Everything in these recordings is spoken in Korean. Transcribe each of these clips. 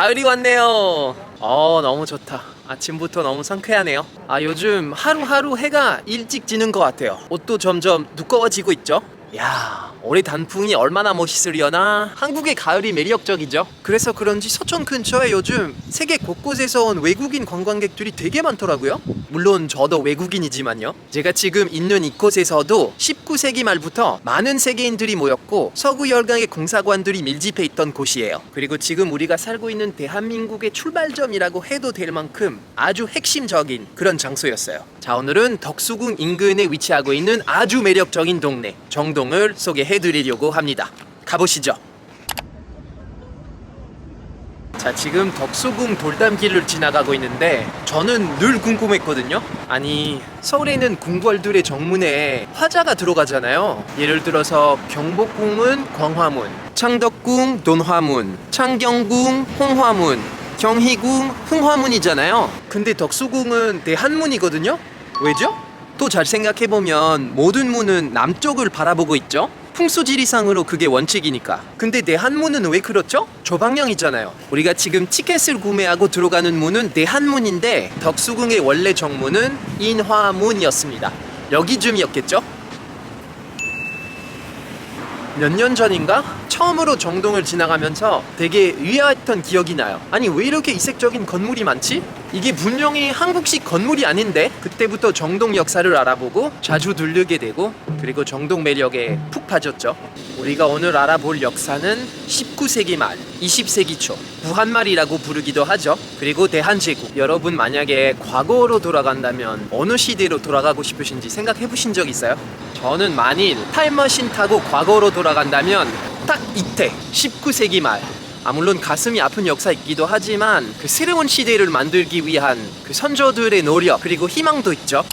가을이 왔네요. 어, 너무 좋다. 아침부터 너무 상쾌하네요. 아, 요즘 하루하루 해가 일찍 지는 것 같아요. 옷도 점점 두꺼워지고 있죠? 야, 올해 단풍이 얼마나 멋있으려나? 한국의 가을이 매력적이죠. 그래서 그런지 서촌 근처에 요즘 세계 곳곳에서 온 외국인 관광객들이 되게 많더라고요. 물론 저도 외국인이지만요. 제가 지금 있는 이곳에서도 19세기 말부터 많은 세계인들이 모였고 서구 열강의 공사관들이 밀집해 있던 곳이에요. 그리고 지금 우리가 살고 있는 대한민국의 출발점이라고 해도 될 만큼 아주 핵심적인 그런 장소였어요. 자, 오늘은 덕수궁 인근에 위치하고 있는 아주 매력적인 동네 정동을 소개해 드리려고 합니다. 가보시죠. 자 지금 덕수궁 돌담길을 지나가고 있는데 저는 늘 궁금했거든요 아니 서울에 있는 궁궐들의 정문에 화자가 들어가잖아요 예를 들어서 경복궁은 광화문 창덕궁 논화문 창경궁 홍화문 경희궁 흥화문이잖아요 근데 덕수궁은 대한문이거든요 왜죠? 또 잘 생각해보면 모든 문은 남쪽을 바라보고 있죠 풍수지리상으로 그게 원칙이니까. 근데 내한문은 왜 그렇죠? 조방형이잖아요. 우리가 지금 티켓을 구매하고 들어가는 문은 내한문인데 덕수궁의 원래 정문은 인화문이었습니다. 여기쯤이었겠죠? 몇 년 전인가? 처음으로 정동을 지나가면서 되게 의아했던 기억이 나요. 아니 왜 이렇게 이색적인 건물이 많지? 이게 분명히 한국식 건물이 아닌데 그때부터 정동 역사를 알아보고 자주 들르게 되고 그리고 정동 매력에 푹 빠졌죠. 우리가 오늘 알아볼 역사는 19세기 말, 20세기 초 부한말이라고 부르기도 하죠. 그리고 대한제국. 여러분 만약에 과거로 돌아간다면 어느 시대로 돌아가고 싶으신지 생각해 보신 적 있어요? 저는 만일 타임머신 타고 과거로 돌아간다면 딱 이때 19세기 말 아, 물론 가슴이 아픈 역사이기도 하지만 그 새로운 시대를 만들기 위한 그 선조들의 노력 그리고 희망도 있죠.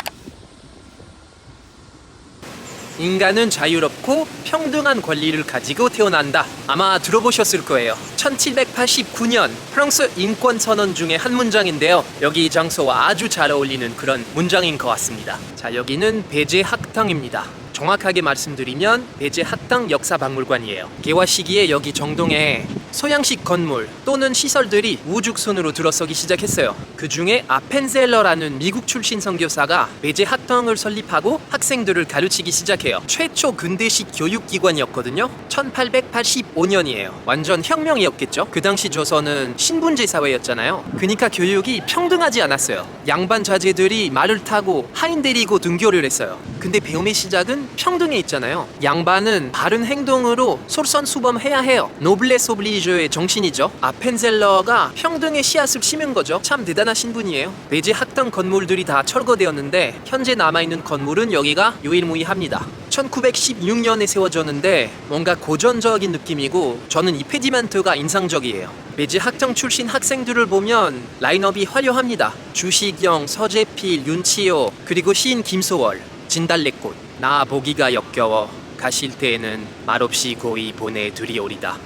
인간은 자유롭고 평등한 권리를 가지고 태어난다. 아마 들어보셨을 거예요. 1789년 프랑스 인권 선언 중에 한 문장인데요. 여기 이 장소와 아주 잘 어울리는 그런 문장인 것 같습니다. 자, 여기는 배제 학당입니다. 정확하게 말씀드리면 배제 학당 역사박물관이에요. 개화 시기에 여기 정동에 소양식 건물 또는 시설들이 우죽순으로 들어서기 시작했어요. 그 중에 아펜셀러라는 미국 출신 선교사가 배제 학당을 설립하고 학생들을 가르치기 시작해요. 최초 근대식 교육기관이었거든요. 1885년이에요. 완전 혁명이었겠죠. 그 당시 조선은 신분제 사회였잖아요. 그러니까 교육이 평등하지 않았어요. 양반 자제들이 말을 타고 하인 데리고 등교를 했어요. 근데 배움의 시작은 평등에 있잖아요. 양반은 바른 행동으로 솔선수범해야 해요. 노블레스 오블리주의 정신이죠. 아펜셀러가 평등의 씨앗을 심은 거죠. 참 대단하신 분이에요. 배제 학당 건물들이 다 철거되었는데 현재 남아있는 건물은 여기가 유일무이합니다. 1916년에 세워졌는데 뭔가 고전적인 느낌이고 저는 이 페디멘트가 인상적이에요. 매지 학장 출신 학생들을 보면 라인업이 화려합니다. 주시경, 서재필, 윤치호 그리고 시인 김소월, 진달래꽃 나 보기가 역겨워 가실 때에는 말없이 고이 보내드리오리다.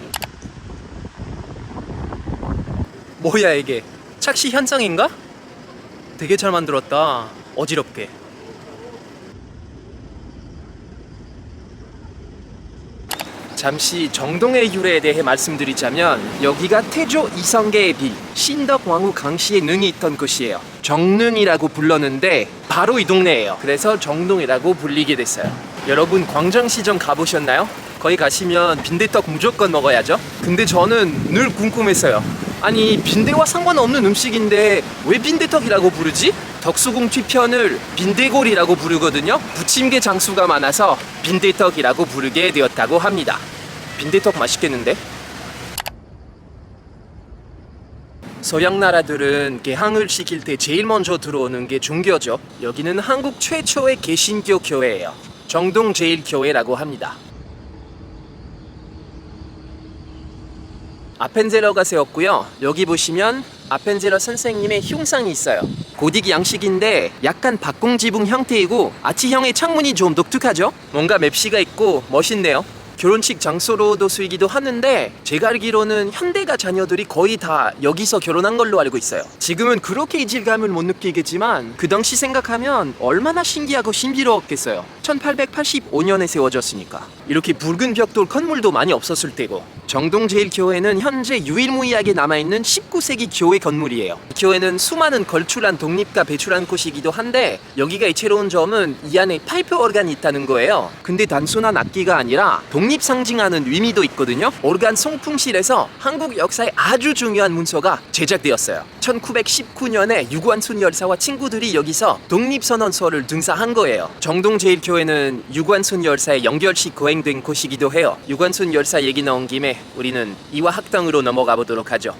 뭐야 이게 착시 현상인가? 되게 잘 만들었다. 어지럽게. 잠시 정동의 유래에 대해 말씀드리자면 여기가 태조 이성계의 비 신덕 왕후 강씨의 능이 있던 곳이에요 정능이라고 불렀는데 바로 이 동네예요 그래서 정동이라고 불리게 됐어요 여러분 광장시장 가보셨나요? 거기 가시면 빈대떡 무조건 먹어야죠 근데 저는 늘 궁금했어요 아니 빈대와 상관없는 음식인데 왜 빈대떡이라고 부르지? 덕수궁 뒤편을 빈대골이라고 부르거든요. 부침개 장수가 많아서 빈대떡이라고 부르게 되었다고 합니다. 빈대떡 맛있겠는데? 서양 나라들은 개항을 시킬 때 제일 먼저 들어오는 게 종교죠. 여기는 한국 최초의 개신교 교회예요. 정동 제일교회라고 합니다. 아펜젤러가 세웠고요. 여기 보시면 아펜젤러 선생님의 흉상이 있어요. 고딕 양식인데 약간 박공지붕 형태이고 아치형의 창문이 좀 독특하죠? 뭔가 맵시가 있고 멋있네요. 결혼식 장소로도 쓰이기도 하는데 제가 알기로는 현대가 자녀들이 거의 다 여기서 결혼한 걸로 알고 있어요. 지금은 그렇게 이질감을 못 느끼겠지만 그 당시 생각하면 얼마나 신기하고 신비로웠겠어요. 1885년에 세워졌으니까 이렇게 붉은 벽돌 건물도 많이 없었을 때고 정동제일교회는 현재 유일무이하게 남아있는 19세기 교회 건물이에요. 이 교회는 수많은 걸출한 독립가 배출한 곳이기도 한데 여기가 이채로운 점은 이 안에 파이프 오르간이 있다는 거예요. 근데 단순한 악기가 아니라 독립 상징하는 의미도 있거든요. 오르간 송풍실에서 한국 역사에 아주 중요한 문서가 제작되었어요. 1919년에 유관순 열사와 친구들이 여기서 독립선언서를 등사한 거예요. 정동제일교회는 유관순 열사의 연결식 거행된 곳이기도 해요. 유관순 열사 얘기 나온 김에 우리는 이화 학당으로 넘어가 보도록 하죠.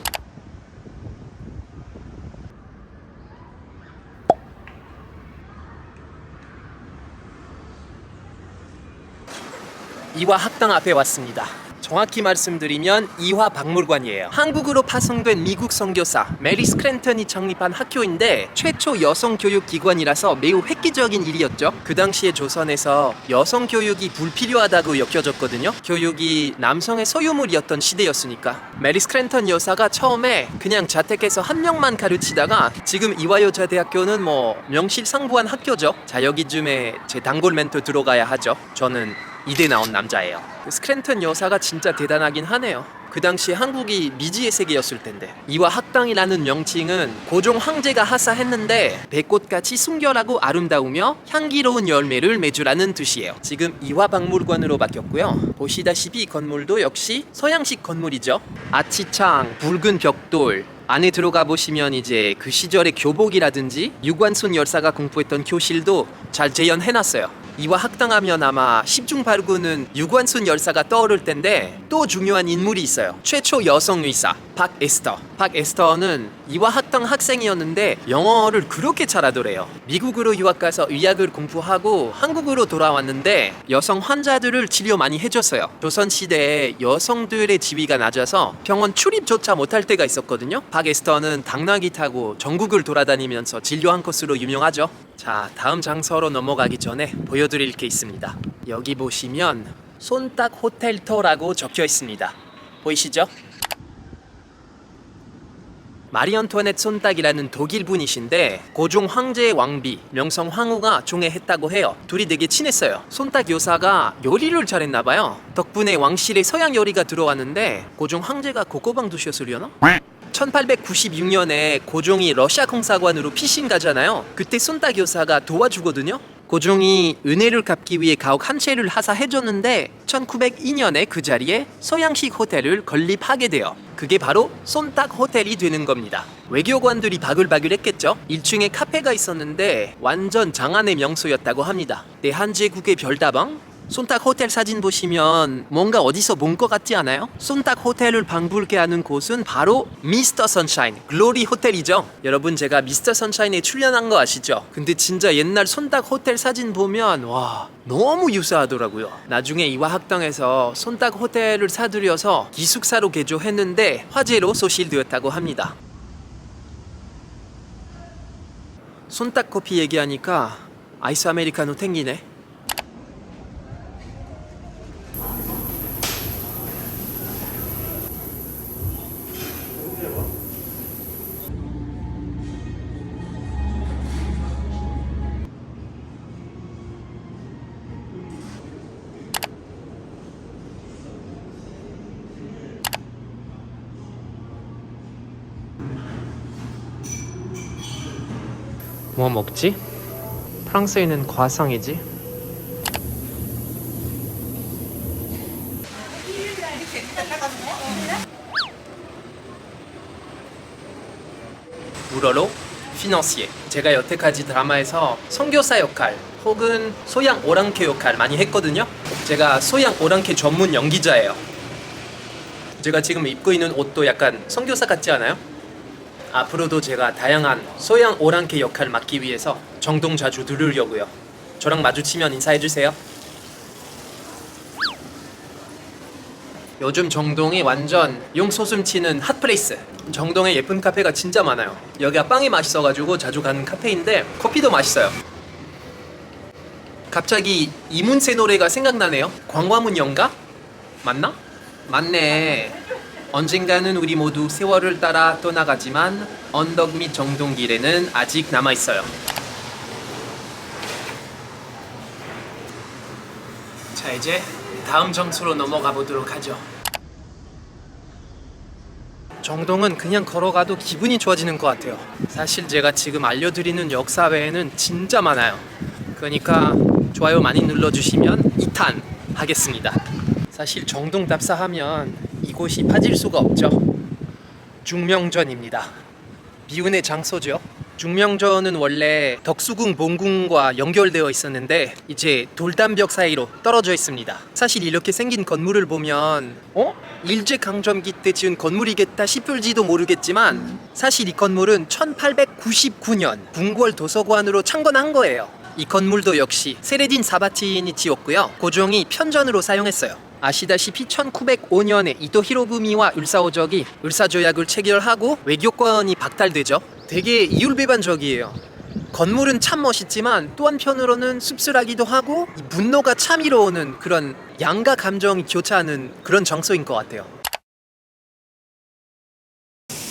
이화 학당 앞에 왔습니다. 정확히 말씀드리면 이화 박물관이에요. 한국으로 파송된 미국 선교사 메리 스크랜턴이 창립한 학교인데 최초 여성 교육 기관이라서 매우 획기적인 일이었죠. 그 당시에 조선에서 여성 교육이 불필요하다고 여겨졌거든요. 교육이 남성의 소유물이었던 시대였으니까. 메리 스크랜턴 여사가 처음에 그냥 자택에서 한 명만 가르치다가 지금 이화여자대학교는 뭐 명실상부한 학교죠. 자 여기쯤에 제 단골 멘토 들어가야 하죠. 저는 이대 나온 남자예요. 그 스크랜턴 여사가 진짜 대단하긴 하네요. 그 당시 한국이 미지의 세계였을 텐데 이와 학당이라는 명칭은 고종 황제가 하사했는데 배꽃같이 순결하고 아름다우며 향기로운 열매를 맺으라는 뜻이에요. 지금 이화 박물관으로 바뀌었고요. 보시다시피 이 건물도 역시 서양식 건물이죠. 아치창, 붉은 벽돌, 안에 들어가 보시면 이제 그 시절의 교복이라든지 유관순 열사가 공부했던 교실도 잘 재현해놨어요. 이와 학당하면 아마 10중 8구는 유관순 열사가 떠오를 텐데 또 중요한 인물이 있어요. 최초 여성 의사 박에스터. 박에스터는 이와 학당 학생이었는데 영어를 그렇게 잘하더래요. 미국으로 유학 가서 의학을 공부하고 한국으로 돌아왔는데 여성 환자들을 치료 많이 해줬어요. 조선 시대에 여성들의 지위가 낮아서 병원 출입조차 못할 때가 있었거든요. 박에스터는 당나귀 타고 전국을 돌아다니면서 진료한 것으로 유명하죠. 자, 다음 장소로 넘어가기 전에 보여드릴 게 있습니다. 여기 보시면 손딱 호텔터라고 적혀 있습니다. 보이시죠? 마리 안토네트 손딱이라는 독일 분이신데 고종 황제의 왕비 명성 황후가 종애했다고 해요. 둘이 되게 친했어요. 손딱 요사가 요리를 잘했나 봐요. 덕분에 왕실에 서양 요리가 들어왔는데 고종 황제가 고고방 두셨으려나? 1896년에 고종이 러시아 공사관으로 피신 가잖아요. 그때 손딱 요사가 도와주거든요. 고종이 은혜를 갚기 위해 가옥 한 채를 하사해줬는데 1902년에 그 자리에 서양식 호텔을 건립하게 돼요. 그게 바로 손딱 호텔이 되는 겁니다. 외교관들이 바글바글 했겠죠. 1층에 카페가 있었는데 완전 장안의 명소였다고 합니다. 대한제국의 별다방? 손딱 호텔 사진 보시면 뭔가 어디서 본 것 같지 않아요? 손딱 호텔을 방불케 하는 곳은 바로 미스터 선샤인 글로리 호텔이죠. 여러분 제가 미스터 선샤인에 출연한 거 아시죠? 근데 진짜 옛날 손딱 호텔 사진 보면 와 너무 유사하더라고요. 나중에 이화학당에서 손딱 호텔을 사들여서 기숙사로 개조했는데 화재로 소실되었다고 합니다. 손딱 커피 얘기하니까 아이스 아메리카노 땡기네. 뭐 먹지? 프랑스에는 과상이지. 우러로 피넌시에 제가 여태까지 드라마에서 선교사 역할 혹은 소양 오랑캐 역할 많이 했거든요. 제가 소양 오랑캐 전문 연기자예요. 제가 지금 입고 있는 옷도 약간 선교사 같지 않아요? 앞으로도 제가 다양한 소양 오랑캐 역할을 맡기 위해서 정동 자주 들으려고요. 저랑 마주치면 인사해 주세요. 요즘 정동이 완전 용소숨 치는 핫플레이스. 정동에 예쁜 카페가 진짜 많아요. 여기가 빵이 맛있어가지고 자주 가는 카페인데 커피도 맛있어요. 갑자기 이문세 노래가 생각나네요. 광화문 연가? 맞나? 맞네. 언젠가는 우리 모두 세월을 따라 떠나가지만 언덕 및 정동길에는 아직 남아 있어요. 자 이제 다음 장소로 넘어가 보도록 하죠. 정동은 그냥 걸어가도 기분이 좋아지는 것 같아요. 사실 제가 지금 알려드리는 역사 외에는 진짜 많아요. 그러니까 좋아요 많이 눌러주시면 2탄 하겠습니다. 사실 정동 답사하면 이곳이 빠질 수가 없죠. 중명전입니다. 미운의 장소죠. 중명전은 원래 덕수궁 본궁과 연결되어 있었는데 이제 돌담벽 사이로 떨어져 있습니다. 사실 이렇게 생긴 건물을 보면 어? 일제 강점기 때 지은 건물이겠다 싶을지도 모르겠지만 사실 이 건물은 1899년 궁궐 도서관으로 창건한 거예요. 이 건물도 역시 세레딘 사바틴이 지었고요. 고종이 편전으로 사용했어요. 아시다시피 1905년에 이토 히로부미와 울사오적이 울사조약을 체결하고 외교권이 박탈되죠. 되게 이율배반적이에요. 건물은 참 멋있지만 또 한편으로는 씁쓸하기도 하고 이 분노가 참 이로오는 그런 양가 감정이 교차하는 그런 장소인 것 같아요.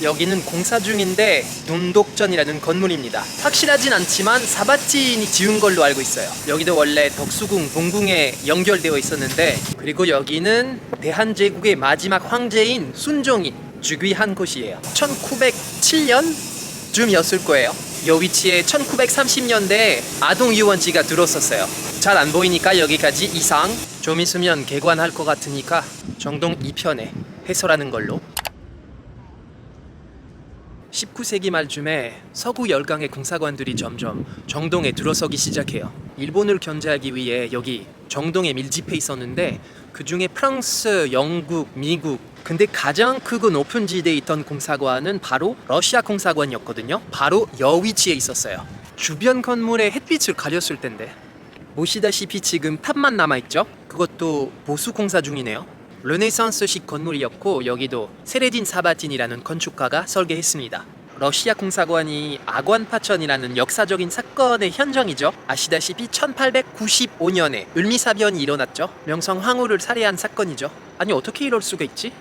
여기는 공사 중인데 눈독전이라는 건물입니다. 확실하진 않지만 사바틴이 지은 걸로 알고 있어요. 여기도 원래 덕수궁 본궁에 연결되어 있었는데 그리고 여기는 대한제국의 마지막 황제인 순종이 즉위한 곳이에요. 1907년쯤이었을 거예요. 이 위치에 1930년대에 아동 유원지가 들었었어요. 잘 안 보이니까 여기까지 이상. 좀 있으면 개관할 것 같으니까 정동 2편에 해설하는 걸로. 19세기 말쯤에 서구 열강의 공사관들이 점점 정동에 들어서기 시작해요. 일본을 견제하기 위해 여기 정동에 밀집해 있었는데 그 중에 프랑스, 영국, 미국 근데 가장 크고 높은 지대에 있던 공사관은 바로 러시아 공사관이었거든요. 바로 여 위치에 있었어요. 주변 건물에 햇빛을 가렸을 텐데 보시다시피 지금 탑만 남아있죠? 그것도 보수 공사 중이네요. 르네상스식 건물이었고 여기도 세레딘 사바틴이라는 건축가가 설계했습니다. 러시아 공사관이 아관파천이라는 역사적인 사건의 현장이죠. 아시다시피 1895년에 을미사변이 일어났죠. 명성 황후를 살해한 사건이죠. 아니 어떻게 이럴 수가 있지?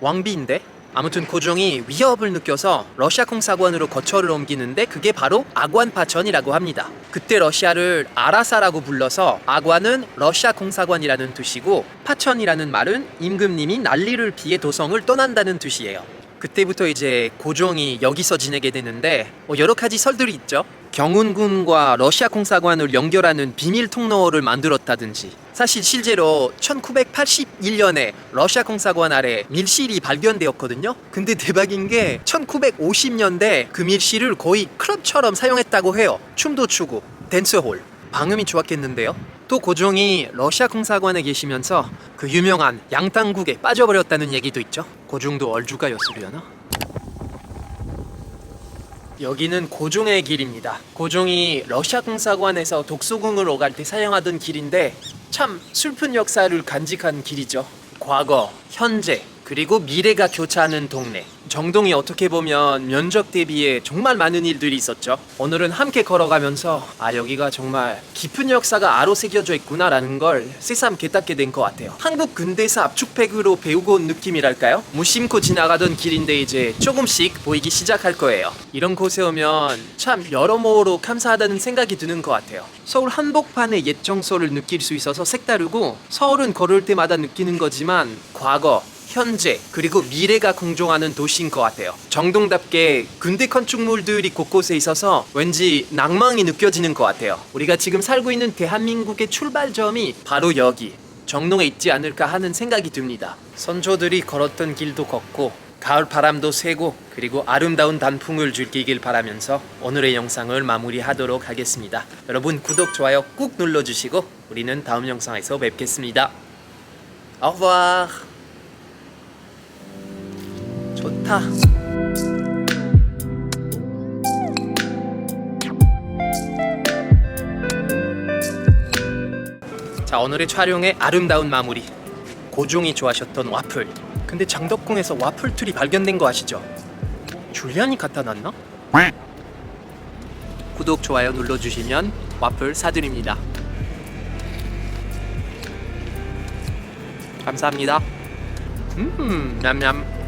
왕비인데? 아무튼 고종이 위협을 느껴서 러시아 공사관으로 거처를 옮기는데 그게 바로 아관파천이라고 합니다. 그때 러시아를 아라사라고 불러서 아관은 러시아 공사관이라는 뜻이고 파천이라는 말은 임금님이 난리를 피해 도성을 떠난다는 뜻이에요. 그때부터 이제 고종이 여기서 지내게 되는데 뭐 여러 가지 설들이 있죠. 경운군과 러시아 공사관을 연결하는 비밀 통로를 만들었다든지 사실 실제로 1981년에 러시아 공사관 아래 밀실이 발견되었거든요. 근데 대박인 게 1950년대 그 밀실을 거의 클럽처럼 사용했다고 해요. 춤도 추고 댄스홀 방음이 좋았겠는데요. 또 고종이 러시아 공사관에 계시면서 그 유명한 양당국에 빠져버렸다는 얘기도 있죠. 고종도 얼주가였으려나? 여기는 고종의 길입니다. 고종이 러시아 공사관에서 독소궁을 오갈 때 사용하던 길인데 참 슬픈 역사를 간직한 길이죠. 과거, 현재, 그리고 미래가 교차하는 동네. 정동이 어떻게 보면 면적 대비에 정말 많은 일들이 있었죠. 오늘은 함께 걸어가면서 아 여기가 정말 깊은 역사가 아로 새겨져 있구나라는 걸 새삼 깨닫게 된 것 같아요. 한국 근대사 압축팩으로 배우고 온 느낌이랄까요? 무심코 지나가던 길인데 이제 조금씩 보이기 시작할 거예요. 이런 곳에 오면 참 여러모로 감사하다는 생각이 드는 것 같아요. 서울 한복판의 옛 정서를 느낄 수 있어서 색다르고 서울은 걸을 때마다 느끼는 거지만 과거 현재 그리고 미래가 공존하는 도시인 것 같아요. 정동답게 근대 건축물들이 곳곳에 있어서 왠지 낭망이 느껴지는 것 같아요. 우리가 지금 살고 있는 대한민국의 출발점이 바로 여기 정동에 있지 않을까 하는 생각이 듭니다. 선조들이 걸었던 길도 걷고 가을 바람도 쐬고 그리고 아름다운 단풍을 즐기길 바라면서 오늘의 영상을 마무리하도록 하겠습니다. 여러분 구독 좋아요 꾹 눌러주시고 우리는 다음 영상에서 뵙겠습니다. Au revoir. 좋다. 자 오늘의 촬영의 아름다운 마무리. 고종이 좋아하셨던 와플. 근데 장덕궁에서 와플 틀이 발견된 거 아시죠? 줄리안이 갖다 놨나? 구독 좋아요 눌러주시면 와플 사드립니다. 감사합니다. 음, 냠냠.